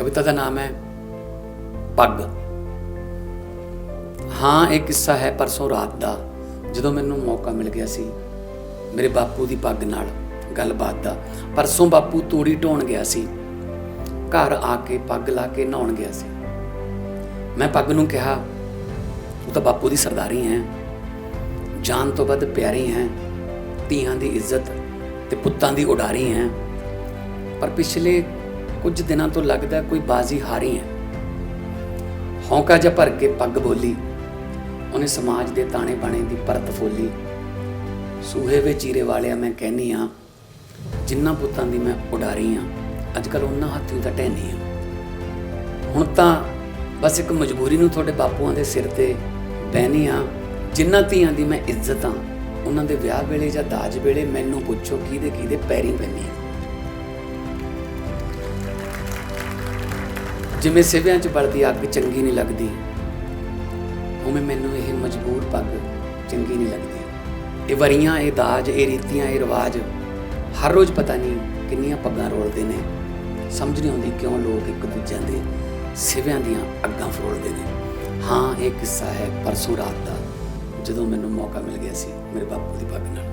ਕਵਿਤਾ ਦਾ ਨਾਮ ਹੈ ਪੱਗ। ਹਾਂ, ਇਹ ਕਿੱਸਾ ਹੈ ਪਰਸੋਂ ਰਾਤ ਦਾ, ਜਦੋਂ ਮੈਨੂੰ ਮੌਕਾ ਮਿਲ ਗਿਆ ਸੀ ਮੇਰੇ ਬਾਪੂ ਦੀ ਪੱਗ ਨਾਲ ਗੱਲਬਾਤ ਦਾ। ਪਰਸੋਂ ਬਾਪੂ ਤੋੜੀ ਢੋਣ ਗਿਆ ਸੀ। ਘਰ ਆ ਕੇ ਪੱਗ ਲਾ ਕੇ ਨਹਾਉਣ ਗਿਆ ਸੀ। ਮੈਂ ਪੱਗ ਨੂੰ ਕਿਹਾ, ਤੂੰ ਤਾਂ ਬਾਪੂ ਦੀ ਸਰਦਾਰੀ ਹੈ। ਜਾਨ ਤੋਂ ਵੱਧ ਪਿਆਰੀ ਹੈ। ਧੀਆਂ ਦੀ ਇੱਜ਼ਤ ਤੇ ਪੁੱਤਾਂ ਦੀ ਉਡਾਰੀ ਹੈ। ਪਰ ਪਿਛਲੇ ਕੁਝ ਦਿਨਾਂ ਤੋਂ ਲੱਗਦਾ ਕੋਈ ਬਾਜ਼ੀ ਹਾਰੀ ਹੈ। ਹੌਂਕਾ ਜਿਹਾ ਭਰ ਕੇ ਪੱਗ ਬੋਲੀ। ਉਹਨੇ ਸਮਾਜ ਦੇ ਤਾਣੇ ਬਾਣੇ ਦੀ ਪਰਤ ਫੋਲੀ। ਸੂਹੇ ਵੇ ਚੀਰੇ ਵਾਲਿਆ ਮੈਂ ਕਹਿਨੀ ਆ, ਜਿੰਨਾ ਪੁੱਤਾਂ ਦੀ ਮੈਂ ਉਡਾਰੀ ਆ ਅੱਜ ਕੱਲ ਉਹਨਾਂ ਹੱਥੀਂ ਤਾਂ ਟਹਿਨੀ ਆ। ਹੁਣ ਤਾਂ ਬਸ ਇੱਕ ਮਜਬੂਰੀ ਨੂੰ ਤੁਹਾਡੇ ਬਾਪੂਆਂ ਦੇ ਸਿਰ ਤੇ ਬਹਿਨੀ ਆ, ਜਿੰਨਾ ਧੀਆਂ ਦੀ ਮੈਂ ਇੱਜ਼ਤ ਆ, ਉਹਨਾਂ ਦੇ ਵਿਆਹ ਵੇਲੇ ਜਾਂ ਦਾਜ ਵੇਲੇ ਮੈਨੂੰ ਪੁੱਛੋ ਕਿਹਦੇ ਕਿਹਦੇ ਪੈਰੀਂ ਪੈਣੀ ਆ। ਜਿਵੇਂ ਸਿਵਿਆਂ 'ਚ ਬਲਦੀ ਅੱਗ ਚੰਗੀ ਨਹੀਂ ਲੱਗਦੀ, ਉਵੇਂ ਮੈਨੂੰ ਇਹ ਮਜਬੂਰ ਪੱਗ ਚੰਗੀ ਨਹੀਂ ਲੱਗਦੀ। ਇਹ ਵਰੀਆਂ, ਇਹ ਦਾਜ, ਇਹ ਰੀਤੀਆਂ, ਇਹ ਰਿਵਾਜ, ਹਰ ਰੋਜ਼ ਪਤਾ ਨਹੀਂ ਕਿੰਨੀਆਂ ਪੱਗਾਂ ਰੋਲਦੇ ਨੇ। ਸਮਝ ਨਹੀਂ ਆਉਂਦੀ ਕਿਉਂ ਲੋਕ ਇੱਕ ਦੂਜਿਆਂ ਦੇ ਸਿਵਿਆਂ ਦੀਆਂ ਅੱਗਾਂ ਫਰੋਲਦੇ ਨੇ। ਹਾਂ, ਇਹ ਕਿੱਸਾ ਹੈ ਪਰਸੋਂ ਰਾਤ ਦਾ, ਜਦੋਂ ਮੈਨੂੰ ਮੌਕਾ ਮਿਲ ਗਿਆ ਸੀ ਮੇਰੇ ਬਾਪੂ ਦੀ ਪੱਗ ਨਾਲ।